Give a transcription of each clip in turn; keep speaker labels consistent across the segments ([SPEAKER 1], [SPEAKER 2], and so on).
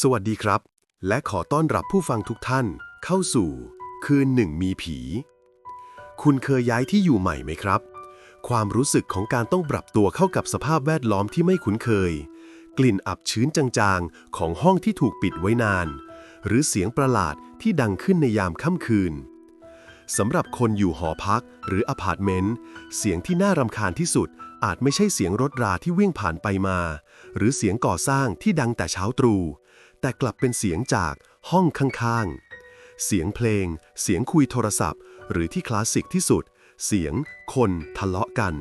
[SPEAKER 1] สวัสดีครับ และขอต้อนรับผู้ฟังทุกท่าน เข้าสู่ คืนหนึ่งมีผี คุณเคยย้ายที่อยู่ใหม่ไหมครับ ความรู้สึกของการต้องปรับตัวเข้ากับสภาพแวดล้อมที่ไม่คุ้นเคย กลิ่นอับชื้นจางๆ ของห้องที่ถูกปิดไว้นาน หรือเสียงประหลาดที่ดังขึ้นในยามค่ำคืนสำหรับคนอยู่หอพักหรืออพาร์ตเมนต์ เสียงที่น่ารำคาญที่สุด อาจไม่ใช่เสียงรถราที่วิ่งผ่านไปมา หรือเสียงก่อสร้างที่ดังแต่เช้าตรู่ แต่กลับเป็นเสียงจากห้องข้างๆ เสียงเพลง เสียงคุยโทรศัพท์ หรือที่คลาสสิกที่สุด เสียงคนทะเลาะกัน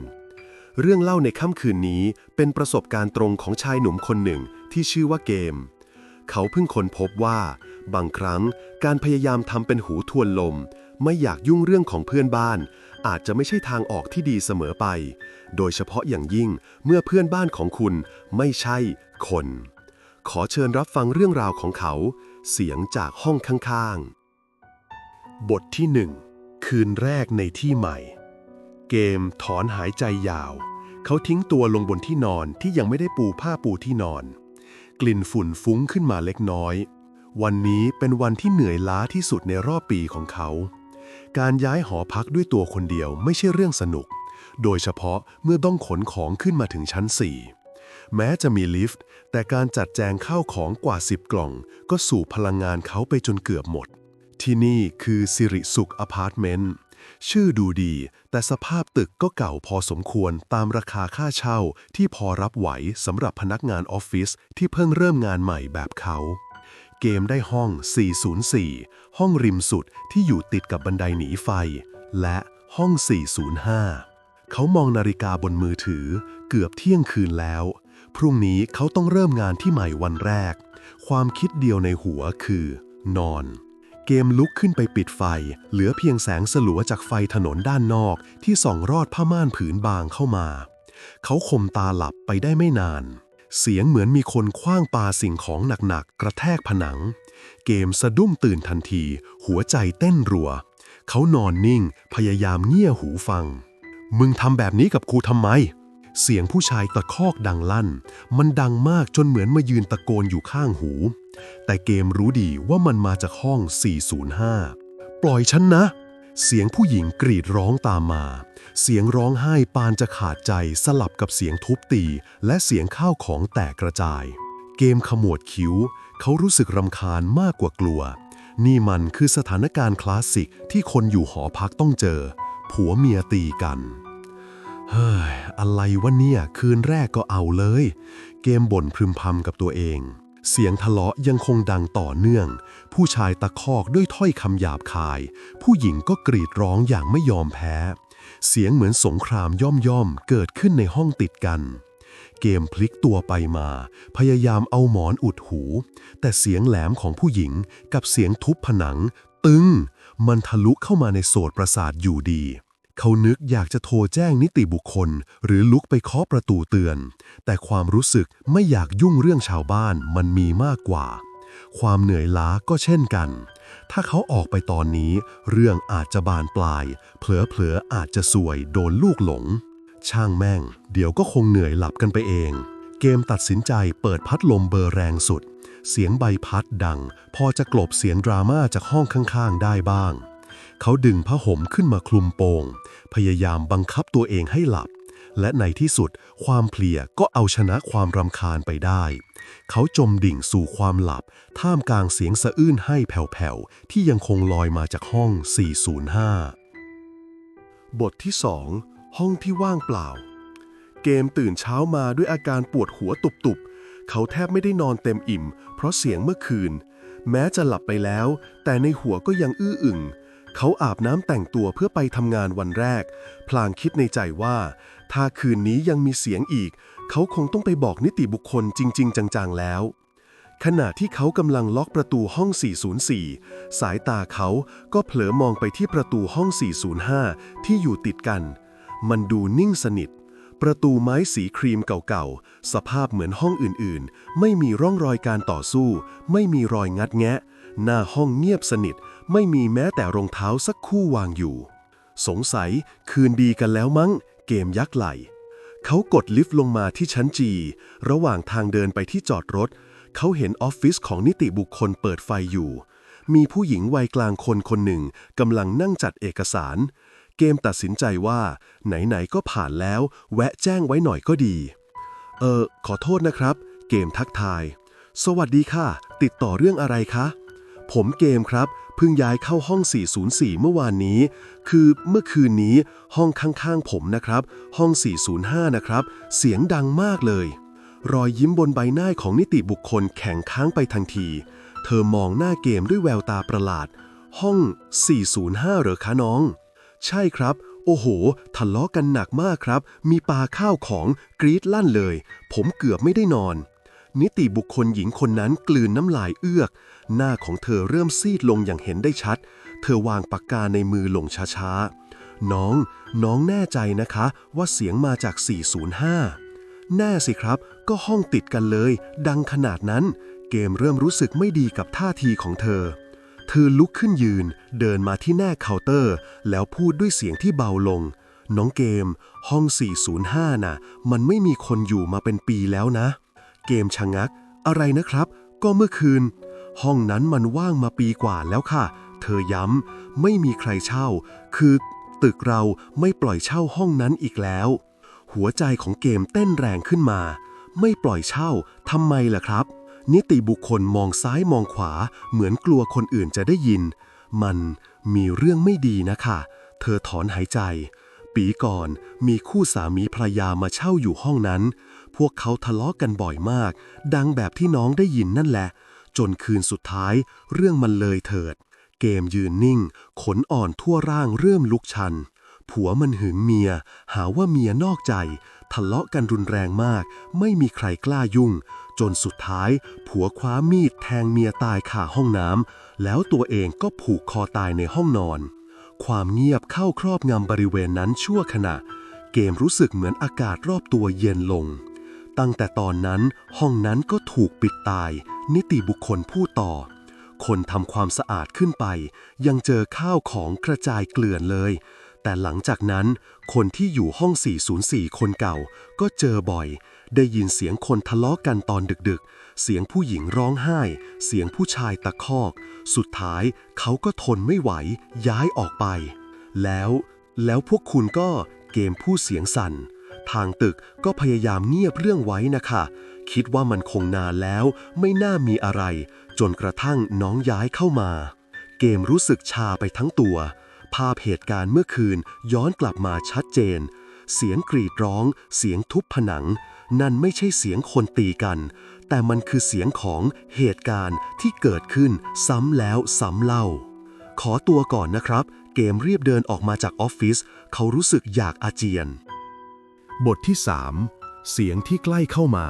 [SPEAKER 1] เรื่องเล่าในค่ำคืนนี้เป็นประสบการณ์ตรงของชายหนุ่มคนหนึ่งที่ชื่อว่าเกม เขาเพิ่งค้นพบว่า บางครั้งการพยายามทำเป็นหูทวนลม ไม่อยากยุ่งเรื่องของเพื่อนบ้าน อาจจะไม่ใช่ทางออกที่ดีเสมอไป โดยเฉพาะอย่างยิ่งเมื่อเพื่อนบ้านของคุณไม่ใช่คน ขอเชิญรับฟังเรื่องราวของเขา เสียงจากห้องข้างๆ บทที่หนึ่งคืนแรกในที่ใหม่ เกมถอนหายใจยาว เขาทิ้งตัวลงบนที่นอนที่ยังไม่ได้ปูผ้าปูที่นอน กลิ่นฝุ่นฟุ้งขึ้นมาเล็กน้อย วันนี้เป็นวันที่เหนื่อยล้าที่สุดในรอบปีของเขา การย้ายหอพักด้วยตัวคนเดียวไม่ใช่เรื่องสนุก โดยเฉพาะเมื่อต้องขนของขึ้นมาถึงชั้น4 แม้จะมีลิฟต์ แต่การจัดแจงข้าวของกว่า 10 กล่อง ก็สูบพลังงานเขาไปจนเกือบหมด ที่นี่คือสิริสุขอพาร์ตเมนต์ชื่อดูดี แต่สภาพตึกก็เก่าพอสมควรตามราคาค่าเช่าที่พอรับไหวสำหรับพนักงานออฟฟิศที่เพิ่งเริ่มงานใหม่แบบเขา เกมได้ห้อง 404 ห้องริมสุดที่อยู่ติดกับบันไดหนีไฟ และห้อง 405 เขามองนาฬิกาบนมือถือเกือบเที่ยงคืนแล้ว พรุ่งนี้เขาต้องเริ่มงานที่ใหม่วันแรก ความคิดเดียวในหัวคือ นอน เกมลุกขึ้นไปปิดไฟ เหลือเพียงแสงสลัวจากไฟถนนด้านนอกที่ส่องรอดผ้าม่านผืนบางเข้ามา เขาคมตาหลับไปได้ไม่นาน เสียงเหมือนมีคนคว้างปาสิ่งของหนักๆกระแทกผนัง เกมสะดุ้งตื่นทันที หัวใจเต้นรัว เขานอนนิ่ง พยายามเงี่ยหูฟัง มึงทำแบบนี้กับครูทำไม เสียงผู้ชายตะคอกดังลั่น มันดังมากจนเหมือนมายืนตะโกนอยู่ข้างหู แต่เกมรู้ดีว่ามันมาจากห้อง 405 ปล่อยฉันนะ เสียงผู้หญิงกรีดร้องตามมา เสียงร้องไห้ปานจะขาดใจสลับกับเสียงทุบตี และเสียงข้าวของแตกกระจาย เกมขมวดคิ้ว เขารู้สึกรำคาญมากกว่ากลัว นี่มันคือสถานการณ์คลาสสิกที่คนอยู่หอพักต้องเจอ ผัวเมียตีกัน เฮ้ย อะไรวะเนี่ย คืนแรกก็เอาเลย เกมบ่นพึมพำกับตัวเอง เสียงทะเลาะยังคงดังต่อเนื่อง ผู้ชายตะคอกด้วยถ้อยคำหยาบคาย ผู้หญิงก็กรีดร้องอย่างไม่ยอมแพ้ เสียงเหมือนสงครามย่อมย่อมๆเกิดขึ้นในห้องติดกัน เกมพลิกตัวไปมา พยายามเอาหมอนอุดหู แต่เสียงแหลมของผู้หญิงกับเสียงทุบผนัง ตึง มันทะลุเข้ามาในโสตประสาทอยู่ดี เขานึกอยากจะโทรแจ้งนิติบุคคล หรือลุกไปเคาะประตูเตือน แต่ความรู้สึกไม่อยากยุ่งเรื่องชาวบ้านมันมีมากกว่า ความเหนื่อยล้าก็เช่นกัน ถ้าเขาออกไปตอนนี้ เรื่องอาจจะบานปลาย เผลอๆอาจจะสวยโดนลูกหลง ช่างแม่ง เดี๋ยวก็คงเหนื่อยหลับกันไปเอง เกมตัดสินใจเปิดพัดลมเบอร์แรงสุด เสียงใบพัดดัง พอจะกลบเสียงดราม่าจากห้องข้างๆ ได้บ้างเขาดึงผ้าห่มขึ้นมาคลุมโปง พยายามบังคับตัวเองให้หลับ และในที่สุดความเพลียก็เอาชนะความรำคาญไปได้ เขาจมดิ่งสู่ความหลับ ท่ามกลางเสียงสะอื้นให้แผ่วๆ ที่ยังคงลอยมาจากห้อง 405 บทที่ 2 ห้องที่ว่างเปล่า เกมตื่นเช้ามาด้วยอาการปวดหัวตุบๆ เขาแทบไม่ได้นอนเต็มอิ่ม เพราะเสียงเมื่อคืน แม้จะหลับไปแล้ว แต่ในหัวก็ยังอื้ออึง เขาอาบน้ำแต่งตัวเพื่อไปทำงานวันแรก พลางคิดในใจว่า ถ้าคืนนี้ยังมีเสียงอีก เขาคงต้องไปบอกนิติบุคคลจริง ๆ จังๆ แล้ว ขณะที่เขากำลังล็อกประตูห้อง 404 สายตาเขาก็เผลอมองไปที่ประตูห้อง 405 ที่อยู่ติดกัน มันดูนิ่งสนิท ประตูไม้สีครีมเก่าๆ สภาพเหมือนห้องอื่นๆ ไม่มีร่องรอยการต่อสู้ ไม่มีรอยงัดแงะ หน้าห้องเงียบสนิท ไม่มีแม้แต่รองเท้าสักคู่วางอยู่ สงสัยคืนดีกันแล้วมั้ง เกมยักษ์ไหล เขากดลิฟต์ลงมาที่ชั้นจี ระหว่างทางเดินไปที่จอดรถ เขาเห็นออฟฟิศของนิติบุคคลเปิดไฟอยู่ มีผู้หญิงวัยกลางคนคนหนึ่งกำลังนั่งจัดเอกสาร เกมตัดสินใจว่า ไหนๆก็ผ่านแล้ว แวะแจ้งไว้หน่อยก็ดี เออ ขอโทษนะครับ เกมทักทาย สวัสดีค่ะ ติดต่อเรื่องอะไรคะ ผมเกมครับ เพิ่งย้ายเข้าห้อง 404 เมื่อวานนี้ คือเมื่อคืนนี้ห้องข้างๆ ผมนะครับ ห้อง 405 นะครับ เสียงดังมากเลย รอยยิ้มบนใบหน้าของนิติบุคคลแข็งค้างไปทันที เธอมองหน้าเกมด้วยแววตาประหลาด ห้อง 405 เหรอคะน้อง ใช่ครับ โอ้โห ทะเลาะกันหนักมากครับ มีปาข้าวของกรีดลั่นเลย ผมเกือบไม่ได้นอน นิติบุคคลหญิงคนนั้นกลืนน้ำลายเอือก หน้าของเธอเริ่มซีดลงอย่างเห็นได้ชัด เธอวางปากกาในมือลงช้าๆ น้อง น้องแน่ใจนะคะว่าเสียงมาจาก 405 แน่สิครับ ก็ห้องติดกันเลย ดังขนาดนั้น เกมเริ่มรู้สึกไม่ดีกับท่าทีของเธอ เธอลุกขึ้นยืน เดินมาที่หน้าเคาน์เตอร์ แล้วพูดด้วยเสียงที่เบาลงน้องเกม ห้อง 405 น่ะ มันไม่มีคนอยู่มาเป็นปีแล้วนะ เกมชะงัก อะไรนะครับ ก็เมื่อคืน ห้องนั้นมันว่างมาปีกว่าแล้วค่ะ เธอย้ำ ไม่มีใครเช่า คือตึกเราไม่ปล่อยเช่าห้องนั้นอีกแล้ว หัวใจของเกมเต้นแรงขึ้นมา ไม่ปล่อยเช่าทำไมล่ะครับ นิติบุคคลมองซ้ายมองขวา เหมือนกลัวคนอื่นจะได้ยิน มันมีเรื่องไม่ดีนะคะ เธอถอนหายใจ ปีก่อนมีคู่สามีภรรยามาเช่าอยู่ห้องนั้น วกเขาทะเลาะกันบ่อยมาก ดังแบบที่น้องได้ยินนั่นแหละ จนคืนสุดท้ายเรื่องมันเลยเถิด เกมยืนนิ่ง ขนอ่อนทั่วร่างเริ่มลุกชัน ผัวมันหึงเมีย หาว่าเมียนอกใจ ทะเลาะกันรุนแรงมาก ไม่มีใครกล้ายุ่ง จนสุดท้าย ผัวคว้ามีดแทงเมียตายคาห้องน้ำแล้วตัวเองก็ผูกคอตายในห้องนอน ความเงียบเข้าครอบงำบริเวณนั้นชั่วขณะเกมรู้สึกเหมือนอากาศรอบตัวเย็นลง ตั้งแต่ตอนนั้นห้องนั้นก็ถูกปิดตาย นิติบุคคลพูดต่อ คนทำความสะอาดขึ้นไป ยังเจอข้าวของกระจายเกลื่อนเลย แต่หลังจากนั้น คนที่อยู่ห้อง 404 คนเก่า ก็เจอบ่อย ได้ยินเสียงคนทะเลาะกันตอนดึกๆ เสียงผู้หญิงร้องไห้ เสียงผู้ชายตะคอก สุดท้ายเขาก็ทนไม่ไหว ย้ายออกไป แล้ว แล้วพวกคุณก็เกมพูดเสียงสั่น ทางตึกก็พยายามเงียบเรื่องไว้นะคะ คิดว่ามันคงนานแล้วไม่น่ามีอะไร จนกระทั่งน้องย้ายเข้ามา เกมรู้สึกชาไปทั้งตัว ภาพเหตุการณ์เมื่อคืนย้อนกลับมาชัดเจน เสียงกรีดร้อง เสียงทุบผนัง นั่นไม่ใช่เสียงคนตีกัน แต่มันคือเสียงของเหตุการณ์ที่เกิดขึ้นซ้ำแล้วซ้ำเล่า ขอตัวก่อนนะครับเกมเรียบเดินออกมาจากออฟฟิศเขารู้สึกอยากอาเจียน บทที่ 3 เสียงที่ใกล้เข้ามา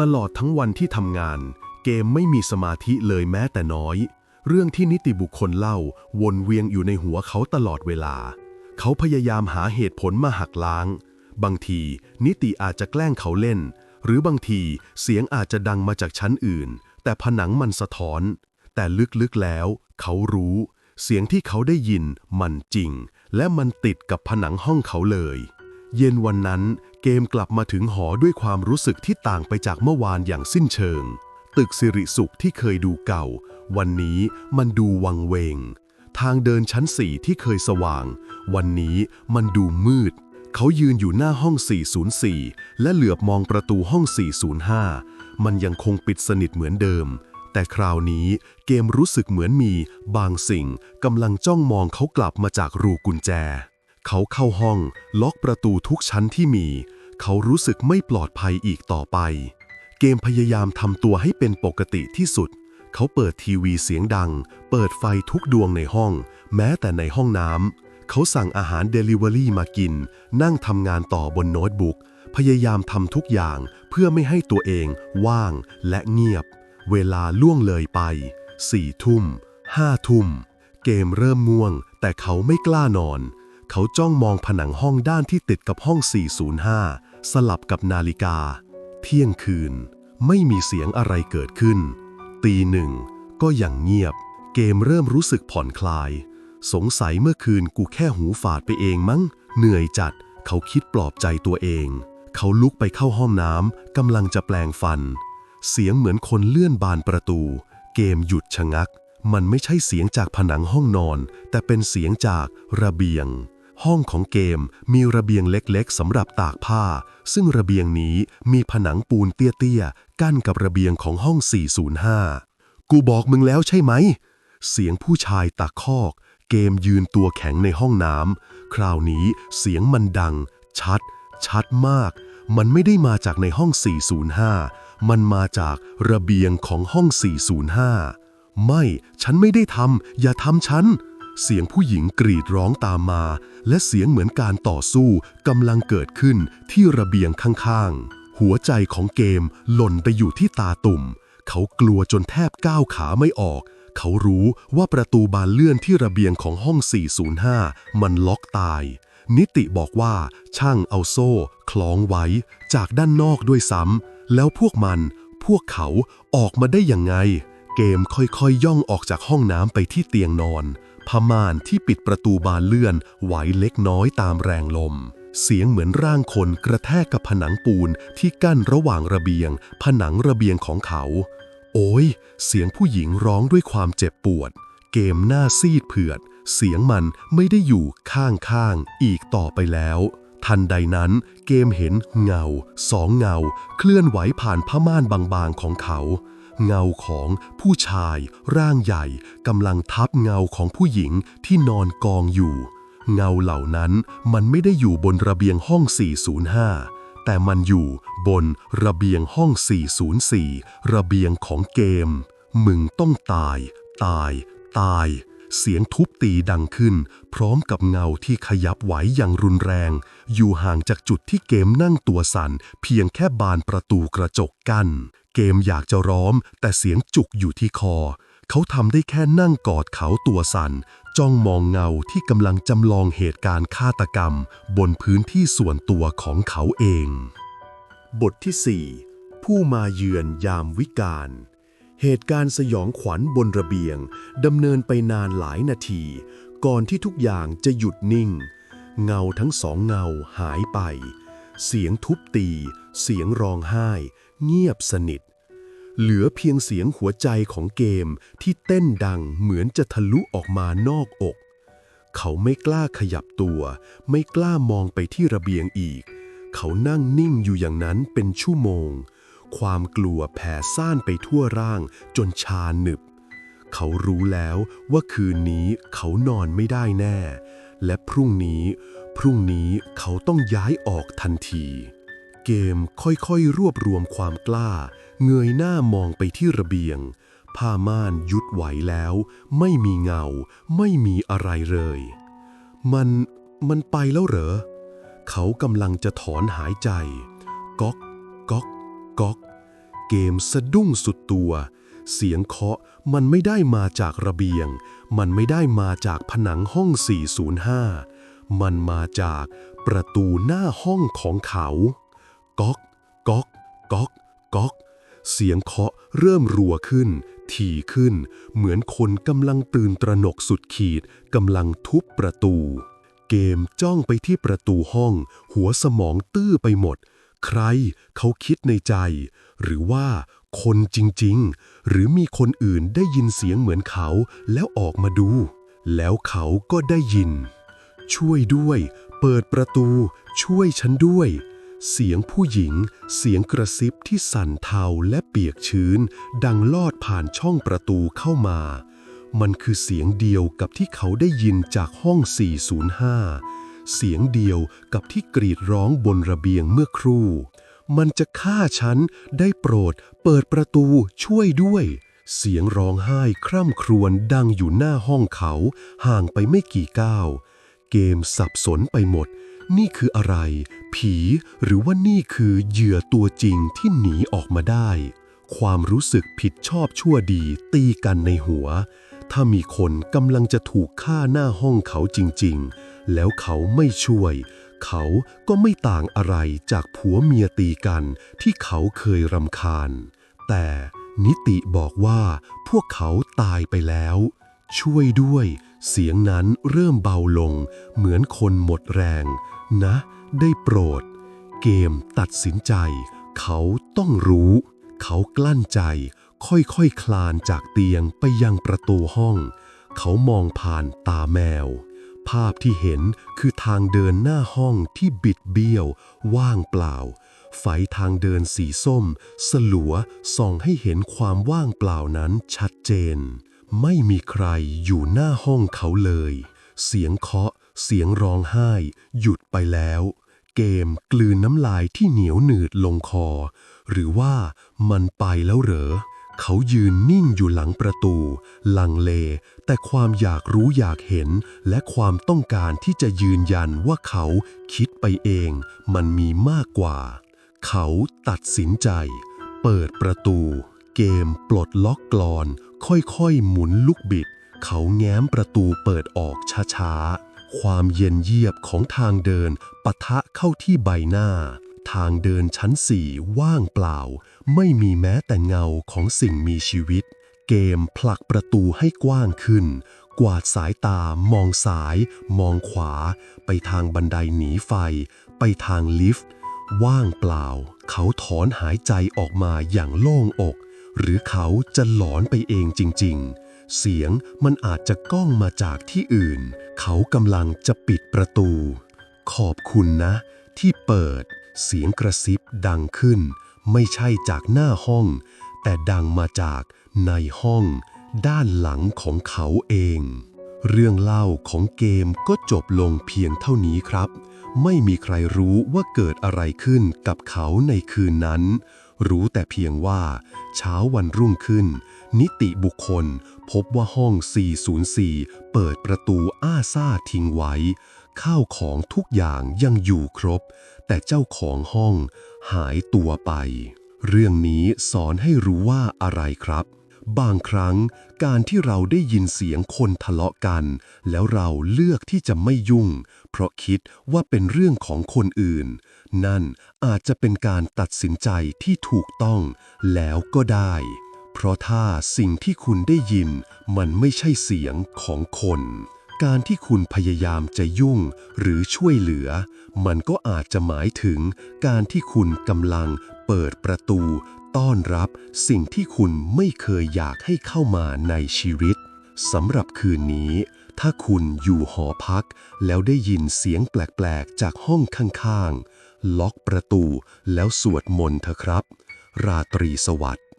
[SPEAKER 1] ตลอดทั้งวันที่ทำงาน เกมไม่มีสมาธิเลยแม้แต่น้อย เรื่องที่นิติบุคคลเล่า วนเวียงอยู่ในหัวเขาตลอดเวลา เขาพยายามหาเหตุผลมาหักล้าง บางทีนิติอาจจะแกล้งเขาเล่น หรือบางทีเสียงอาจจะดังมาจากชั้นอื่น แต่ผนังมันสะท้อน แต่ลึกๆแล้ว เขารู้ เสียงที่เขาได้ยินมันจริง และมันติดกับผนังห้องเขาเลย เย็นวันนั้นเกมกลับมาถึงหอด้วยความรู้สึกที่ต่างไปจากเมื่อวานอย่างสิ้นเชิง ตึกสิริสุขที่เคยดูเก่า วันนี้มันดูวังเวง ทางเดินชั้นสี่ที่เคยสว่าง วันนี้มันดูมืด เขายืนอยู่หน้าห้อง 404 และเหลือบมองประตูห้อง 405 มันยังคงปิดสนิทเหมือนเดิม แต่คราวนี้เกมรู้สึกเหมือนมี บางสิ่งกำลังจ้องมองเขากลับมาจากรูกุญแจ เขาเข้าห้อง ล็อกประตูทุกชั้นที่มี เขารู้สึกไม่ปลอดภัยอีกต่อไป เกมพยายามทำตัวให้เป็นปกติที่สุด เขาเปิดทีวีเสียงดัง เปิดไฟทุกดวงในห้อง แม้แต่ในห้องน้ำเขาสั่งอาหารเดลิเวอรี่มากิน นั่งทำงานต่อบนโน้ตบุ๊ก พยายามทำทุกอย่างเพื่อไม่ให้ตัวเอง ว่างและเงียบ เวลาล่วงเลยไปสี่ทุ่มห้าทุ่มเกมเริ่มง่วง แต่เขาไม่กล้านอน เขาจ้องมองผนังห้องด้านที่ติดกับห้อง 405 สลับกับนาฬิกา เที่ยงคืน ไม่มีเสียงอะไรเกิดขึ้น ตีหนึ่ง ก็ยังเงียบ เกมเริ่มรู้สึกผ่อนคลาย สงสัยเมื่อคืนกูแค่หูฝาดไปเองมั้ง เหนื่อยจัด เขาคิดปลอบใจตัวเอง เขาลุกไปเข้าห้องน้ำกำลังจะแปลงฟัน เสียงเหมือนคนเลื่อนบานประตู เกมหยุดชะงักมันไม่ใช่เสียงจากผนังห้องนอน แต่เป็นเสียงจากระเบียง ห้องของเกมมีระเบียงเล็กๆสำหรับตากผ้า ซึ่งระเบียงนี้มีผนังปูนเตี้ยๆ กั้นกับระเบียงของห้อง 405 กูบอกมึงแล้วใช่ไหม เสียงผู้ชายตะคอก เกมยืนตัวแข็งในห้องน้ำ คราวนี้เสียงมันดัง ชัด ชัดมาก มันไม่ได้มาจากในห้อง 405 มันมาจากระเบียงของห้อง 405 ไม่ ฉันไม่ได้ทำอย่าทำฉัน เสียงผู้หญิงกรีดร้องตามมา และเสียงเหมือนการต่อสู้กำลังเกิดขึ้นที่ระเบียงข้างๆ หัวใจของเกมหล่นไปอยู่ที่ตาตุ่ม เขากลัวจนแทบก้าวขาไม่ออก เขารู้ว่าประตูบานเลื่อนที่ระเบียงของห้อง 405 มันล็อกตาย นิติบอกว่าช่างเอาโซ่คล้องไว้จากด้านนอกด้วยซ้ำแล้วพวกมันพวกเขาออกมาได้ยังไง เกมค่อยๆย่องออกจากห้องน้ำไปที่เตียงนอน ม่านที่ปิดประตูบานเลื่อนไหวเล็กน้อยตามแรงลม เสียงเหมือนร่างคนกระแทกกับผนังปูนที่กั้นระหว่างระเบียง ผนังระเบียงของเขา โอ้ย เสียงผู้หญิงร้องด้วยความเจ็บปวด เกมหน้าซีดเผือด เสียงมันไม่ได้อยู่ข้างๆ อีกต่อไปแล้ว ทันใดนั้นเกมเห็นเงา สองเงา เคลื่อนไหวผ่านผ้าม่านบางๆของเขา เงาของผู้ชาย ร่างใหญ่กำลังทับเงาของผู้หญิงที่นอนกองอยู่ เงาเหล่านั้นมันไม่ได้อยู่บนระเบียงห้อง 405 แต่มันอยู่บนระเบียงห้อง 404 ระเบียงของเกม มึงต้องตาย ตาย ตาย เสียงทุบตีดังขึ้น พร้อมกับเงาที่ขยับไหวอย่างรุนแรง อยู่ห่างจากจุดที่เกมนั่งตัวสั่น เพียงแค่บานประตูกระจกกั้น เกมอยากจะร้องแต่เสียงจุกอยู่ที่คอ เขาทำได้แค่นั่งกอดเขาตัวสั่น จ้องมองเงาที่กำลังจำลองเหตุการณ์ฆาตกรรม บนพื้นที่ส่วนตัวของเขาเอง บทที่ 4 ผู้มาเยือนยามวิกาล เหตุการณ์สยองขวัญบนระเบียงดำเนินไปนานหลายนาที ก่อนที่ทุกอย่างจะหยุดนิ่ง เงาทั้งสองเงาหายไป เสียงทุบตี เสียงร้องไห้ เงียบสนิท เหลือเพียงเสียงหัวใจของเกมที่เต้นดังเหมือนจะทะลุออกมานอกอก เขาไม่กล้าขยับตัว ไม่กล้ามองไปที่ระเบียงอีก เขานั่งนิ่งอยู่อย่างนั้นเป็นชั่วโมง ความกลัวแผ่ซ่านไปทั่วร่างจนชาหนึบ เขารู้แล้วว่าคืนนี้เขานอนไม่ได้แน่ และพรุ่งนี้ พรุ่งนี้เขาต้องย้ายออกทันที เกมค่อยๆรวบรวมความกล้า เงยหน้ามองไปที่ระเบียง ผ้าม่านยุดไหวแล้ว ไม่มีเงา ไม่มีอะไรเลย มันมันไปแล้วเหรอ เขากำลังจะถอนหายใจ ก๊อก ก๊อก ก๊อก เกมสะดุ้งสุดตัว เสียงเคาะมันไม่ได้มาจากระเบียง มันไม่ได้มาจากผนังห้อง 405 มันมาจากประตูหน้าห้องของเขา ก๊อก ก๊อก ก๊อก ก๊อก เสียงเคาะเริ่มรัวขึ้น ถี่ขึ้น เหมือนคนกำลังตื่นตระหนกสุดขีดกำลังทุบประตูเกมจ้องไปที่ประตูห้อง หัวสมองตื้อไปหมด ใครเขาคิดในใจ หรือว่าคนจริงๆ หรือมีคนอื่นได้ยินเสียงเหมือนเขาแล้วออกมาดู แล้วเขาก็ได้ยิน ช่วยด้วย เปิดประตู ช่วยฉันด้วย เสียงผู้หญิง เสียงกระซิบที่สั่นเทาและเปียกชื้น ดังลอดผ่านช่องประตูเข้ามา มันคือเสียงเดียวกับที่เขาได้ยินจากห้อง 405 เสียงเดียวกับที่กรีดร้องบนระเบียงเมื่อครู่ มันจะฆ่าฉันได้โปรด เปิดประตูช่วยด้วย เสียงร้องไห้คร่ำครวญดังอยู่หน้าห้องเขา ห่างไปไม่กี่ก้าว เกมสับสนไปหมด นี่คืออะไร ผีหรือว่านี่คือเหยื่อตัวจริงที่หนีออกมาได้ ความรู้สึกผิดชอบชั่วดีตีกันในหัวถ้ามีคนกำลังจะถูกฆ่าหน้าห้องเขาจริง ๆ แล้วเขาไม่ช่วย เขาก็ไม่ต่างอะไรจากผัวเมียตีกันที่เขาเคยรำคาญ แต่นิติบอกว่าพวกเขาตายไปแล้ว ช่วยด้วย เสียงนั้นเริ่มเบาลง เหมือนคนหมดแรง นะ ได้โปรด เกมตัดสินใจ เขาต้องรู้ เขากลั้นใจ ค่อยๆคคลานจากเตียงไปยังประตูห้อง เขามองผ่านตาแมว ภาพที่เห็นคือทางเดินหน้าห้องที่บิดเบี้ยว ว่างเปล่า ไฟทางเดินสีส้ม สลัวส่องให้เห็นความว่างเปล่านั้นชัดเจน ไม่มีใครอยู่หน้าห้องเขาเลย เสียงเคาะ เสียงร้องไห้ หยุดไปแล้ว เกมกลืนน้ำลายที่เหนียวหนืดลงคอ หรือว่ามันไปแล้วเหรอ เขายืนนิ่งอยู่หลังประตู ลังเล แต่ความอยากรู้อยากเห็น และความต้องการที่จะยืนยันว่าเขาคิดไปเอง มันมีมากกว่า เขาตัดสินใจ เปิดประตู เกมปลดล็อกกลอน ค่อยๆ หมุนลูกบิด เขาแง้มประตูเปิดออกช้าๆ ความเย็นเยียบของทางเดินปะทะเข้าที่ใบหน้า ทางเดินชั้นสี่ว่างเปล่า ไม่มีแม้แต่เงาของสิ่งมีชีวิต เกมผลักประตูให้กว้างขึ้น กวาดสายตามองซ้าย มองขวา ไปทางบันไดหนีไฟ ไปทางลิฟต์ ว่างเปล่า เขาถอนหายใจออกมาอย่างโล่งอก หรือเขาจะหลอนไปเองจริง ๆเสียงมันอาจจะก้องมาจากที่อื่น เขากำลังจะปิดประตู ขอบคุณนะ ที่เปิด เสียงกระซิบดังขึ้น ไม่ใช่จากหน้าห้อง แต่ดังมาจากในห้อง ด้านหลังของเขาเอง เรื่องเล่าของเกมก็จบลงเพียงเท่านี้ครับ ไม่มีใครรู้ว่าเกิดอะไรขึ้นกับเขาในคืนนั้น รู้แต่เพียงว่า เช้าวันรุ่งขึ้น นิติบุคคลพบว่าห้อง 404 เปิดประตูอ้าซ่าทิ้งไว้ ข้าวของทุกอย่างยังอยู่ครบ แต่เจ้าของห้องหายตัวไป เรื่องนี้สอนให้รู้ว่าอะไรครับ บางครั้งการที่เราได้ยินเสียงคนทะเลาะกัน แล้วเราเลือกที่จะไม่ยุ่ง เพราะคิดว่าเป็นเรื่องของคนอื่น นั่นอาจจะเป็นการตัดสินใจที่ถูกต้องแล้วก็ได้ เพราะถ้าสิ่งที่คุณได้ยินมันไม่ใช่เสียงของคน การที่คุณพยายามจะยุ่งหรือช่วยเหลือ มันก็อาจจะหมายถึงการที่คุณกำลังเปิดประตู ต้อนรับสิ่งที่คุณไม่เคยอยากให้เข้ามาในชีวิตสำหรับคืนนี้ ถ้าคุณอยู่หอพัก แล้วได้ยินเสียงแปลกๆ จากห้องข้างๆ ล็อกประตูแล้วสวดมนต์เถอะครับ ราตรีสวัสดิ์